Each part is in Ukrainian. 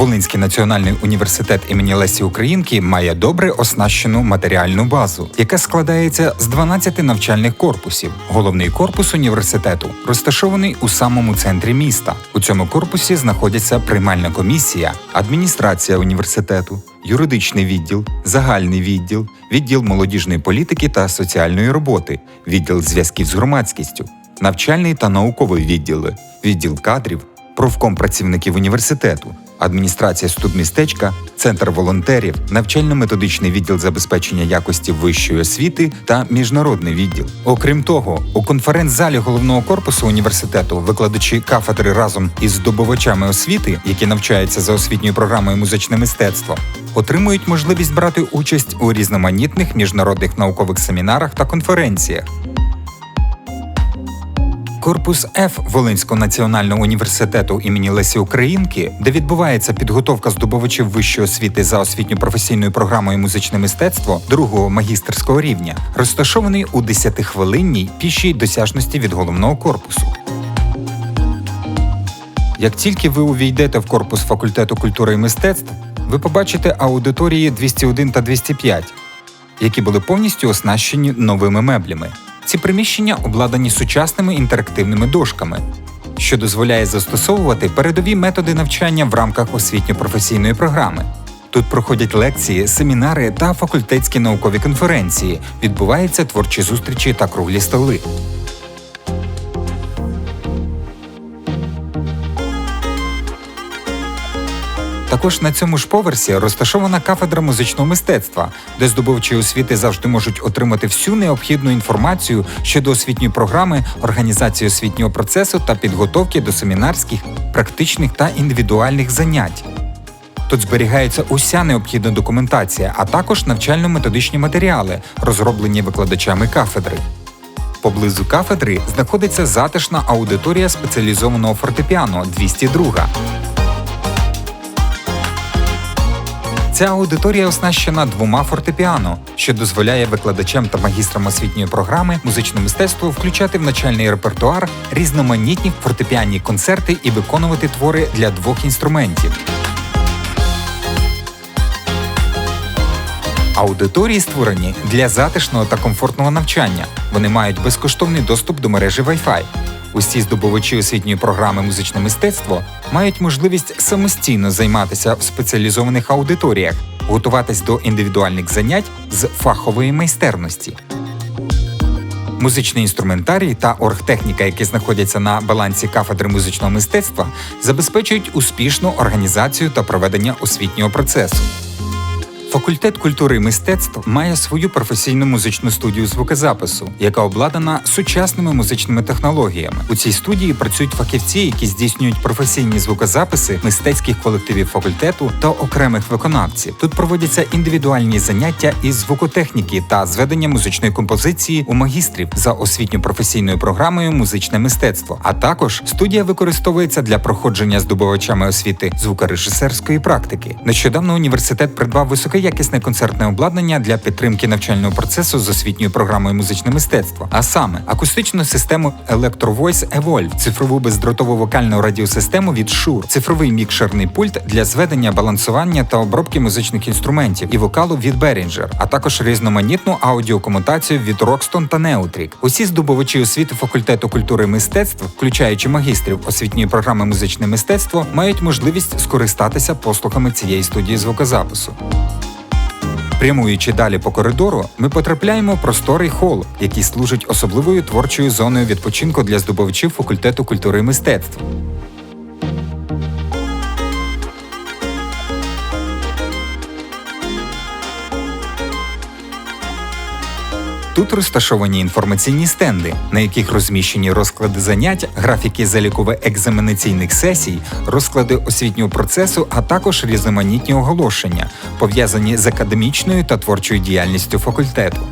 Волинський національний університет імені Лесі Українки має добре оснащену матеріальну базу, яка складається з 12 навчальних корпусів. Головний корпус університету розташований у самому центрі міста. У цьому корпусі знаходяться приймальна комісія, адміністрація університету, юридичний відділ, загальний відділ, відділ молодіжної політики та соціальної роботи, відділ зв'язків з громадськістю, навчальний та науковий відділи, відділ кадрів, профком працівників університету, адміністрація студмістечка, центр волонтерів, навчально-методичний відділ забезпечення якості вищої освіти та міжнародний відділ. Окрім того, у конференц-залі головного корпусу університету викладачі кафедри разом із здобувачами освіти, які навчаються за освітньою програмою музичне мистецтво, отримують можливість брати участь у різноманітних міжнародних наукових семінарах та конференціях. Корпус Ф Волинського національного університету імені Лесі Українки, де відбувається підготовка здобувачів вищої освіти за освітньо-професійною програмою музичне мистецтво другого магістерського рівня, розташований у 10-хвилинній пішій досяжності від головного корпусу. Як тільки ви увійдете в корпус факультету культури і мистецтв, ви побачите аудиторії 201 та 205, які були повністю оснащені новими меблями. Ці приміщення обладнані сучасними інтерактивними дошками, що дозволяє застосовувати передові методи навчання в рамках освітньо-професійної програми. Тут проходять лекції, семінари та факультетські наукові конференції, відбуваються творчі зустрічі та круглі столи. Також на цьому ж поверсі розташована кафедра музичного мистецтва, де здобувачі освіти завжди можуть отримати всю необхідну інформацію щодо освітньої програми, організації освітнього процесу та підготовки до семінарських, практичних та індивідуальних занять. Тут зберігається уся необхідна документація, а також навчально-методичні матеріали, розроблені викладачами кафедри. Поблизу кафедри знаходиться затишна аудиторія спеціалізованого фортепіано 202. Ця аудиторія оснащена двома фортепіано, що дозволяє викладачам та магістрам освітньої програми музичне мистецтво включати в начальний репертуар різноманітні фортепіанні концерти і виконувати твори для двох інструментів. Аудиторії створені для затишного та комфортного навчання. Вони мають безкоштовний доступ до мережі Wi-Fi. Усі здобувачі освітньої програми музичне мистецтво мають можливість самостійно займатися в спеціалізованих аудиторіях, готуватись до індивідуальних занять з фахової майстерності. Музичний інструментарій та оргтехніка, які знаходяться на балансі кафедри музичного мистецтва, забезпечують успішну організацію та проведення освітнього процесу. Факультет культури і мистецтв має свою професійну музичну студію звукозапису, яка обладнана сучасними музичними технологіями. У цій студії працюють фахівці, які здійснюють професійні звукозаписи мистецьких колективів факультету та окремих виконавців. Тут проводяться індивідуальні заняття із звукотехніки та зведення музичної композиції у магістрів за освітньо-професійною програмою Музичне мистецтво. А також студія використовується для проходження здобувачами освіти звукорежисерської практики. Нещодавно університет придбав високий якісне концертне обладнання для підтримки навчального процесу з освітньою програмою музичне мистецтво, а саме акустичну систему Electro Evolve, цифрову бездротову вокальну радіосистему від Shure, цифровий мікшерний пульт для зведення, балансування та обробки музичних інструментів і вокалу від Behringer, а також різноманітну аудіокомутацію від Roxton та Neutrik. Усі здобувачі освіти факультету культури і мистецтв, включаючи магістрів освітньої програми музичне мистецтво, мають можливість скористатися послугами цієї студії звукозапису. Прямуючи далі по коридору, ми потрапляємо в просторий хол, який служить особливою творчою зоною відпочинку для здобувачів факультету культури і мистецтв. Тут розташовані інформаційні стенди, на яких розміщені розклади занять, графіки заліково-екзаменаційних сесій, розклади освітнього процесу, а також різноманітні оголошення, пов'язані з академічною та творчою діяльністю факультету.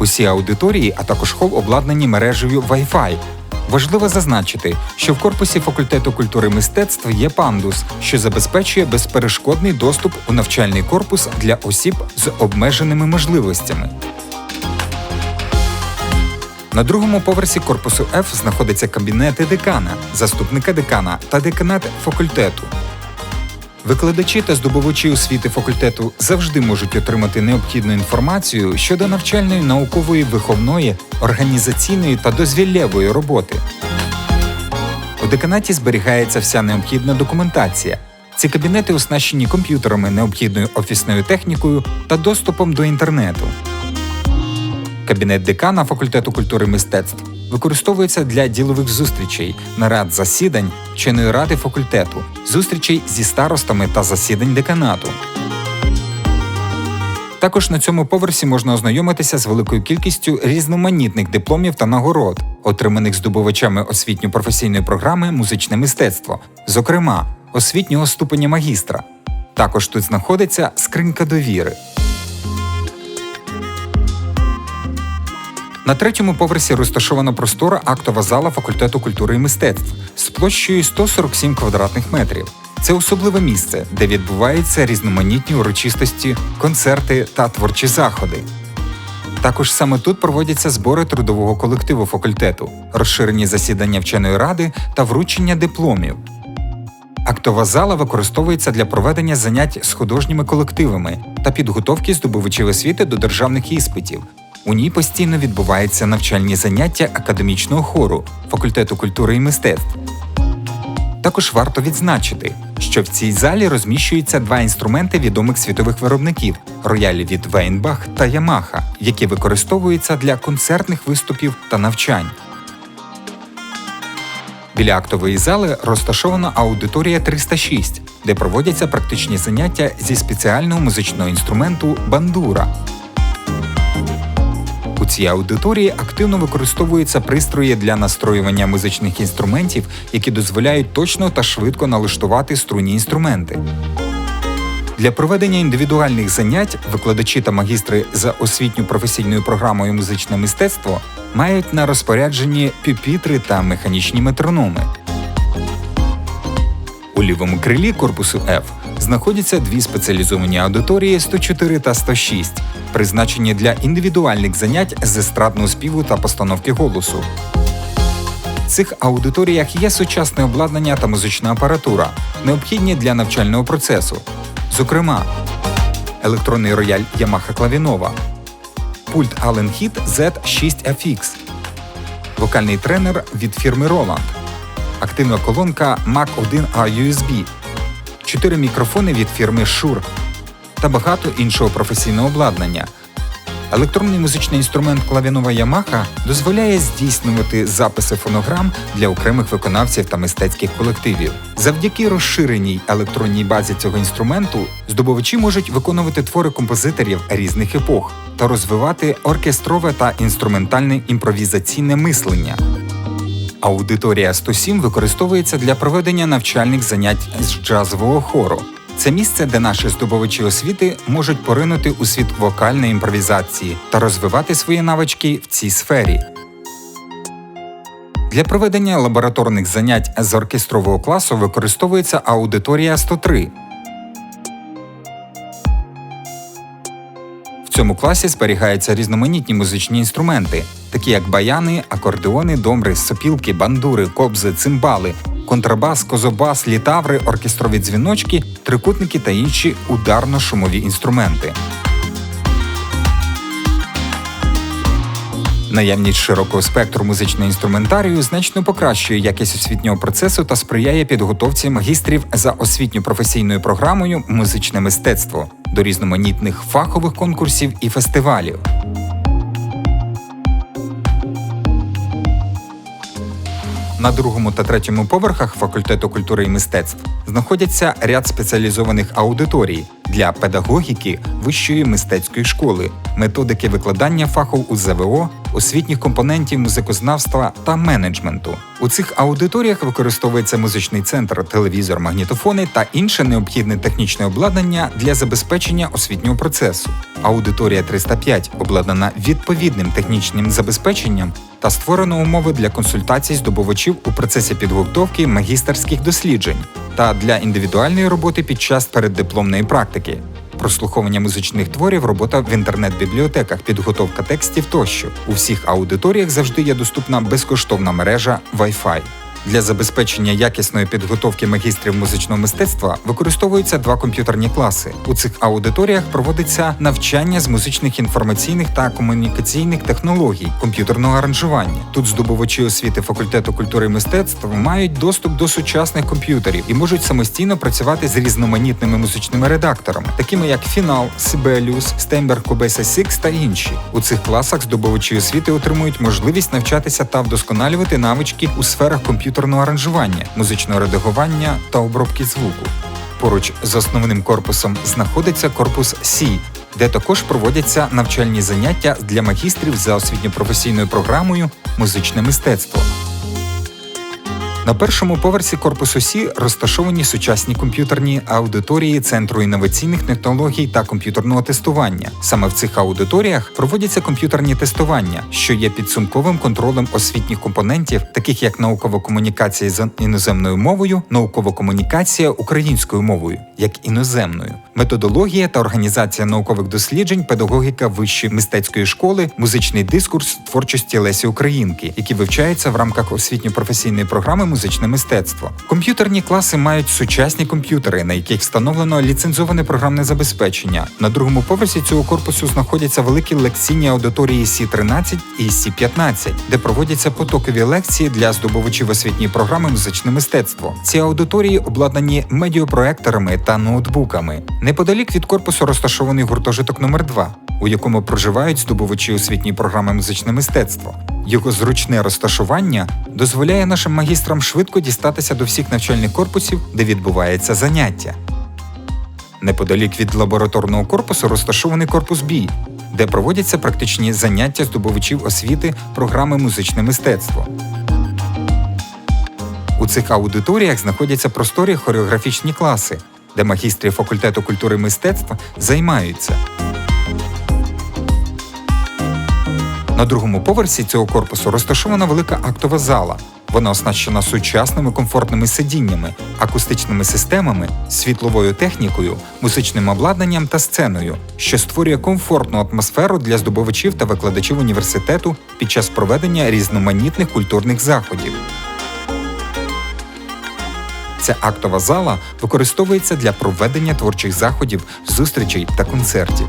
Усі аудиторії, а також хол обладнані мережею Wi-Fi. Важливо зазначити, що в корпусі факультету культури мистецтв є пандус, що забезпечує безперешкодний доступ у навчальний корпус для осіб з обмеженими можливостями. На другому поверсі корпусу F знаходиться кабінети декана, заступника декана та деканат факультету. Викладачі та здобувачі освіти факультету завжди можуть отримати необхідну інформацію щодо навчальної, наукової, виховної, організаційної та дозвіллєвої роботи. У деканаті зберігається вся необхідна документація. Ці кабінети оснащені комп'ютерами, необхідною офісною технікою та доступом до інтернету. Кабінет декана факультету культури мистецтв використовується для ділових зустрічей, нарад засідань, вченої ради факультету, зустрічей зі старостами та засідань деканату. Також на цьому поверсі можна ознайомитися з великою кількістю різноманітних дипломів та нагород, отриманих здобувачами освітньо-професійної програми Музичне мистецтво, зокрема освітнього ступеня магістра. Також тут знаходиться скринька довіри. На третьому поверсі розташована простора актова зала факультету культури і мистецтв з площею 147 квадратних метрів. Це особливе місце, де відбуваються різноманітні урочистості, концерти та творчі заходи. Також саме тут проводяться збори трудового колективу факультету, розширені засідання вченої ради та вручення дипломів. Актова зала використовується для проведення занять з художніми колективами та підготовки здобувачів освіти до державних іспитів. У ній постійно відбуваються навчальні заняття академічного хору факультету культури і мистецтв. Також варто відзначити, що в цій залі розміщуються два інструменти відомих світових виробників роялі від Вейнбах та Ямаха, які використовуються для концертних виступів та навчань. Біля актової зали розташована аудиторія 306, де проводяться практичні заняття зі спеціального музичного інструменту бандура. Цій аудиторії активно використовуються пристрої для настроювання музичних інструментів, які дозволяють точно та швидко налаштувати струнні інструменти. Для проведення індивідуальних занять викладачі та магістри за освітньо професійною програмою музичне мистецтво мають на розпорядженні пюпітри та механічні метрономи. У лівому крилі корпусу F знаходяться дві спеціалізовані аудиторії 104 та 106, призначені для індивідуальних занять з естрадного співу та постановки голосу. В цих аудиторіях є сучасне обладнання та музична апаратура, необхідні для навчального процесу. Зокрема, електронний рояль Yamaha Клавінова, пульт Allen Hit Z6FX, вокальний тренер від фірми Roland, активна колонка Mac 1A USB, 4 мікрофони від фірми Shure та багато іншого професійного обладнання. Електронний музичний інструмент клавінова Yamaha дозволяє здійснювати записи фонограм для окремих виконавців та мистецьких колективів. Завдяки розширеній електронній базі цього інструменту здобувачі можуть виконувати твори композиторів різних епох та розвивати оркестрове та інструментальне імпровізаційне мислення. Аудиторія 107 використовується для проведення навчальних занять з джазового хору. Це місце, де наші здобувачі освіти можуть поринути у світ вокальної імпровізації та розвивати свої навички в цій сфері. Для проведення лабораторних занять з оркестрового класу використовується аудиторія 103. Цьому класі зберігаються різноманітні музичні інструменти, такі як баяни, акордеони, домри, сопілки, бандури, кобзи, цимбали, контрабас, козобас, літаври, оркестрові дзвіночки, трикутники та інші ударно-шумові інструменти. Наявність широкого спектру музичного інструментарію значно покращує якість освітнього процесу та сприяє підготовці магістрів за освітньо-професійною програмою Музичне мистецтво до різноманітних фахових конкурсів і фестивалів. На другому та третьому поверхах факультету культури і мистецтв знаходяться ряд спеціалізованих аудиторій для педагогіки вищої мистецької школи, методики викладання фахів у ЗВО, освітніх компонентів музикознавства та менеджменту. У цих аудиторіях використовується музичний центр, телевізор, магнітофони та інше необхідне технічне обладнання для забезпечення освітнього процесу. Аудиторія 305 обладнана відповідним технічним забезпеченням та створено умови для консультацій здобувачів у процесі підготовки магістерських досліджень та для індивідуальної роботи під час переддипломної практики, прослуховування музичних творів, робота в інтернет-бібліотеках, підготовка текстів тощо. У всіх аудиторіях завжди є доступна безкоштовна мережа Wi-Fi. Для забезпечення якісної підготовки магістрів музичного мистецтва використовуються два комп'ютерні класи. У цих аудиторіях проводиться навчання з музичних інформаційних та комунікаційних технологій, комп'ютерного аранжування. Тут здобувачі освіти факультету культури і мистецтв мають доступ до сучасних комп'ютерів і можуть самостійно працювати з різноманітними музичними редакторами, такими як Final, Sibelius, Steinberg Cubase 6 та інші. У цих класах здобувачі освіти отримують можливість навчатися та вдосконалювати навички у сферах комп'ютерного аранжування, музичного редагування та обробки звуку. Поруч з основним корпусом знаходиться корпус Сі, де також проводяться навчальні заняття для магістрів за освітньо-професійною програмою Музичне мистецтво. На першому поверсі корпусу Сі розташовані сучасні комп'ютерні аудиторії Центру інноваційних технологій та комп'ютерного тестування. Саме в цих аудиторіях проводяться комп'ютерні тестування, що є підсумковим контролем освітніх компонентів, таких як наукова комунікація з іноземною мовою, наукова комунікація українською мовою, як іноземною, методологія та організація наукових досліджень, педагогіка вищої мистецької школи, музичний дискурс творчості Лесі Українки, які вивчаються в рамках освітньо-професійної програми музичне мистецтво. Комп'ютерні класи мають сучасні комп'ютери, на яких встановлено ліцензоване програмне забезпечення. На другому поверсі цього корпусу знаходяться великі лекційні аудиторії Сі 13 і Сі 15 де проводяться потокові лекції для здобувачів освітньої програми музичне мистецтво. Ці аудиторії обладнані медіопроекторами та ноутбуками. Неподалік від корпусу розташований гуртожиток номер 2 у якому проживають здобувачі освітньої програми музичне мистецтво. Його зручне розташування дозволяє нашим магістрам швидко дістатися до всіх навчальних корпусів, де відбувається заняття. Неподалік від лабораторного корпусу розташований корпус Бі, де проводяться практичні заняття здобувачів освіти програми музичне мистецтво. У цих аудиторіях знаходяться просторі хореографічні класи, де магістри факультету культури і мистецтва займаються. На другому поверсі цього корпусу розташована велика актова зала. Вона оснащена сучасними комфортними сидіннями, акустичними системами, світловою технікою, музичним обладнанням та сценою, що створює комфортну атмосферу для здобувачів та викладачів університету під час проведення різноманітних культурних заходів. Ця актова зала використовується для проведення творчих заходів, зустрічей та концертів.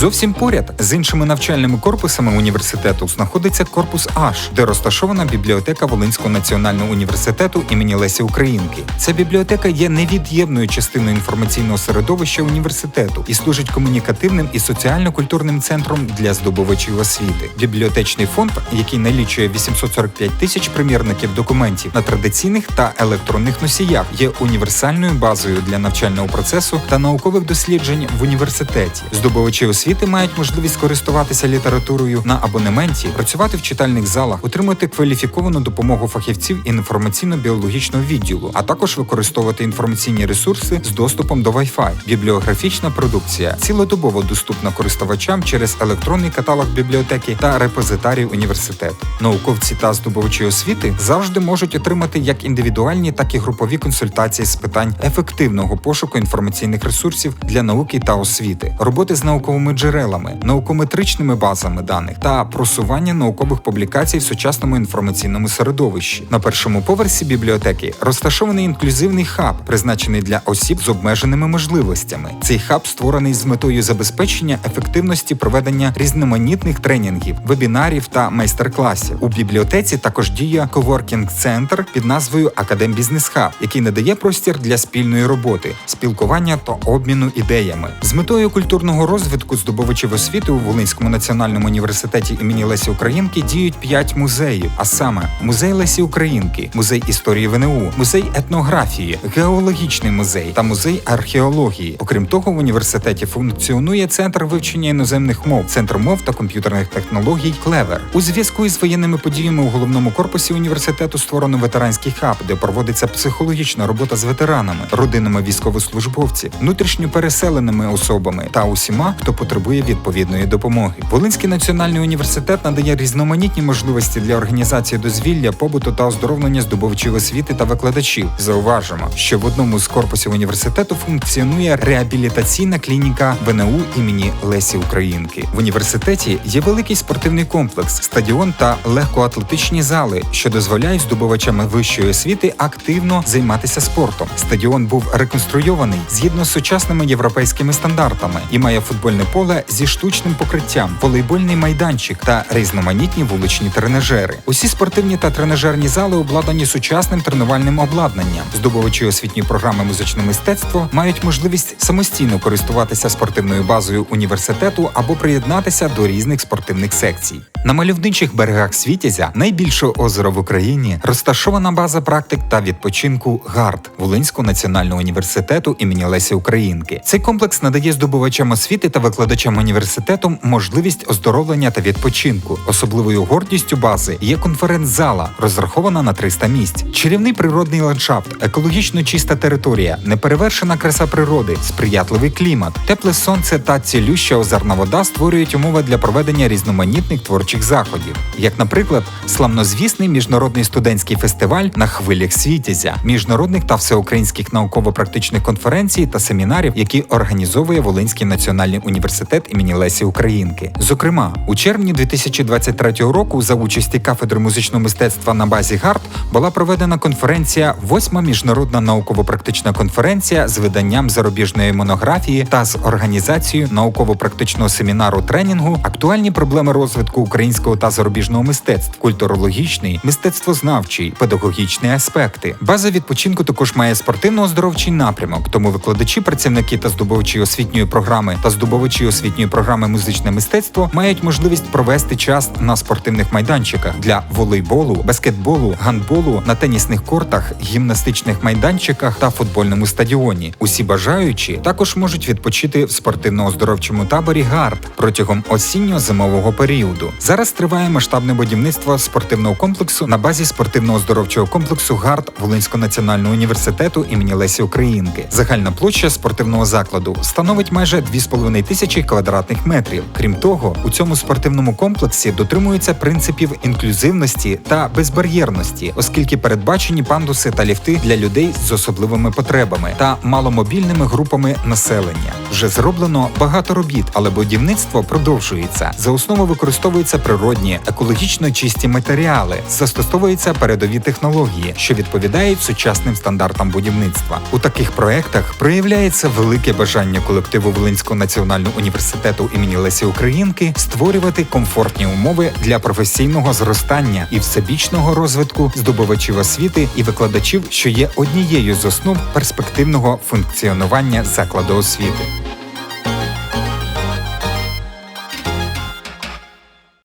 Зовсім поряд з іншими навчальними корпусами університету знаходиться корпус H, де розташована бібліотека Волинського національного університету імені Лесі Українки. Ця бібліотека є невід'ємною частиною інформаційного середовища університету і служить комунікативним і соціально-культурним центром для здобувачів освіти. Бібліотечний фонд, який налічує 845 тисяч примірників документів на традиційних та електронних носіях, є універсальною базою для навчального процесу та наукових досліджень в університеті. Здобувачі освіти освіти мають можливість користуватися літературою на абонементі, працювати в читальних залах, отримати кваліфіковану допомогу фахівців інформаційно-біологічного відділу, а також використовувати інформаційні ресурси з доступом до Wi-Fi. Бібліографічна продукція цілодобово доступна користувачам через електронний каталог бібліотеки та репозитарій університету. Науковці та здобувачі освіти завжди можуть отримати як індивідуальні, так і групові консультації з питань ефективного пошуку інформаційних ресурсів для науки та освіти, роботи з науковими джерелами, наукометричними базами даних та просування наукових публікацій в сучасному інформаційному середовищі. На першому поверсі бібліотеки розташований інклюзивний хаб, призначений для осіб з обмеженими можливостями. Цей хаб створений з метою забезпечення ефективності проведення різноманітних тренінгів, вебінарів та майстер-класів. У бібліотеці також діє коворкінг-центр під назвою Академ Бізнес Хаб, який надає простір для спільної роботи, спілкування та обміну ідеями з метою культурного розвитку здобувачів освіти у Волинському національному університеті імені Лесі Українки діють п'ять музеїв, а саме музей Лесі Українки, музей історії ВНУ, музей етнографії, геологічний музей та музей археології. Окрім того, в університеті функціонує центр вивчення іноземних мов, центр мов та комп'ютерних технологій Клевер. У зв'язку із воєнними подіями у головному корпусі університету створено ветеранський хаб, де проводиться психологічна робота з ветеранами, родинами військовослужбовців, внутрішньо переселеними особами та усіма, хто потребує потребує відповідної допомоги. Волинський національний університет надає різноманітні можливості для організації дозвілля, побуту та оздоровлення здобувачів освіти та викладачів. Зауважимо, що в одному з корпусів університету функціонує реабілітаційна клініка ВНУ імені Лесі Українки. В університеті є великий спортивний комплекс, стадіон та легкоатлетичні зали, що дозволяють здобувачам вищої освіти активно займатися спортом. Стадіон був реконструйований згідно з сучасними європейськими стандартами і має футбольне поле зі штучним покриттям, волейбольний майданчик та різноманітні вуличні тренажери. Усі спортивні та тренажерні зали обладнані сучасним тренувальним обладнанням. Здобувачі освітньої програми музичне мистецтво мають можливість самостійно користуватися спортивною базою університету або приєднатися до різних спортивних секцій. На мальовничих берегах Світязя, найбільшого озера в Україні, розташована база практик та відпочинку ГАРД Волинського національного університету імені Лесі Українки. Цей комплекс надає здобувачам освіти та викладачам університету можливість оздоровлення та відпочинку. Особливою гордістю бази є конференц-зала, розрахована на 300 місць. Чарівний природний ландшафт, екологічно чиста територія, неперевершена краса природи, сприятливий клімат, тепле сонце та цілюща озерна вода створюють умови для проведення різноманітних творчих заходів, як, наприклад, славнозвісний міжнародний студентський фестиваль на хвилях Світязя, міжнародних та всеукраїнських науково-практичних конференцій та семінарів, які організовує Волинський національний університет імені Лесі Українки. Зокрема, у червні 2023 року за участі кафедри музичного мистецтва на базі ГАРД була проведена конференція Восьма міжнародна науково-практична конференція з виданням зарубіжної монографії та з організацією науково-практичного семінару тренінгу Актуальні проблеми розвитку українського та зарубіжного мистецтв, культурологічний, мистецтвознавчий, педагогічні аспекти. База відпочинку також має спортивно-оздоровчий напрямок, тому викладачі, працівники та здобувачі освітньої програми та здобувачі освітньої програми музичне мистецтво мають можливість провести час на спортивних майданчиках для волейболу, баскетболу, гандболу, на тенісних кортах, гімнастичних майданчиках та футбольному стадіоні. Усі бажаючі також можуть відпочити в спортивно-оздоровчому таборі ГАРД протягом осінньо-зимового періоду. Зараз триває масштабне будівництво спортивного комплексу на базі спортивно-оздоровчого комплексу ГАРД Волинського національного університету імені Лесі Українки. Загальна площа спортивного закладу становить майже 2,5 тисячі квадратних метрів. Крім того, у цьому спортивному комплексі дотримуються принципів інклюзивності та безбар'єрності, оскільки передбачені пандуси та ліфти для людей з особливими потребами та маломобільними групами населення. Вже зроблено багато робіт, але будівництво продовжується. За основу використовуються природні, екологічно чисті матеріали, застосовуються передові технології, що відповідають сучасним стандартам будівництва. У таких проектах проявляється велике бажання колективу Волинського національного університету імені Лесі Українки створювати комфортні умови для професійного зростання і всебічного розвитку здобувачів освіти і викладачів, що є однією з основ перспективного функціонування закладу освіти.